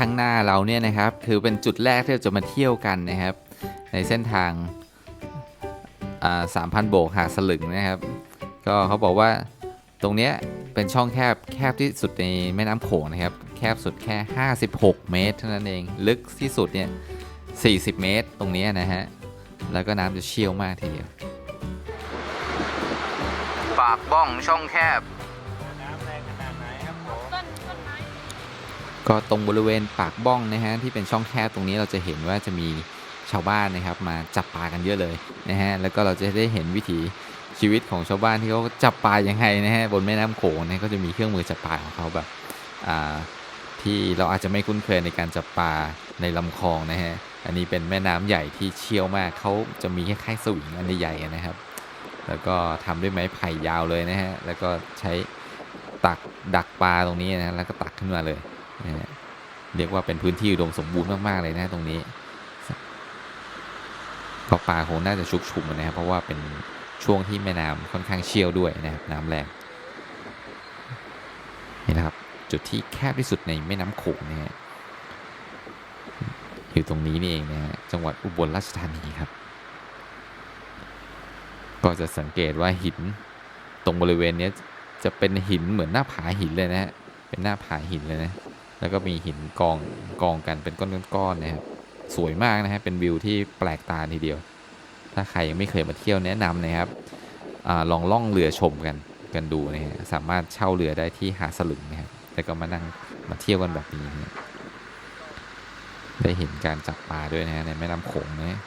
ข้างหน้าเราเนี่ยนะครับคือเป็นจุดแรกที่เราจะมาเที่ยวกันนะครับ ในเส้นทางสามพันโบกหาสลึงนะครับ ก็เขาบอกว่าตรงเนี้ยเป็นช่องแคบแคบที่สุดในแม่น้ำโขงนะครับ แคบสุดแค่ 56 เมตรเท่านั้นเองลึกที่สุดเนี่ย40 เมตรตรงเนี้ยนะฮะแล้วก็น้ำจะเชี่ยวมากทีเดียวปากบ้องช่องแคบ ก็ตรงบริเวณปากบ้องนะฮะที่เป็นช่องแคบตรงนี้เราจะเห็นว่าจะมีชาวบ้านนะครับมาจับปลากันเยอะเลยนะฮะแล้วก็เราจะได้เห็นวิถีชีวิตของชาวบ้านที่เขาจับปลายังไงนะฮะบนแม่น้ำโขงนะก็จะมีเครื่องมือจับปลาของเขาแบบอ่าที่เราอาจจะไม่คุ้นเคยในการจับปลาในลำคลองนะฮะอันนี้เป็นแม่น้ำใหญ่ที่เชี่ยวมากเขาจะมีคล้ายๆสวิงอันใหญ่ๆนะครับ แล้วก็ทำด้วยไม้ไผ่ยาวเลยนะฮะแล้วก็ใช้ตักดักปลาตรงนี้นะฮะแล้วก็ตักขึ้นมาเลย เรียกว่าเป็นพื้นที่อุดมสมบูรณ์มากๆเลยนะตรงนี้ก็ปลาคงน่าจะชุกชุมนะครับ เพราะว่าเป็นช่วงที่แม่น้ำค่อนข้างเชี่ยวด้วยนะครับน้ำแรงนี่นะครับ จุดที่แคบที่สุดในแม่น้ำโขงนะฮะอยู่ตรงนี้นี่เองนะฮะจังหวัดอุบลราชธานีครับ ก็จะสังเกตว่าหินตรงบริเวณนี้จะเป็นหินเหมือนหน้าผาหินเลยนะฮะเป็นหน้าผาหินเลยนะ แล้วก็มีหินกองกองกันเป็นก้อนๆนะครับสวยมากนะฮะเป็นวิวที่แปลกตาทีเดียว ถ้าใครยังไม่เคยมาเที่ยวแนะนำนะครับอลองล่องเรือชมกันกันดูนะฮะสามารถเช่าเรือได้ที่หาดสลึงนะครับแล้วก็มานั่งมาเที่ยวกันแบบนี้นะได้เห็นการจับปลาด้วยนะฮะในแม่น้ำโขงนะ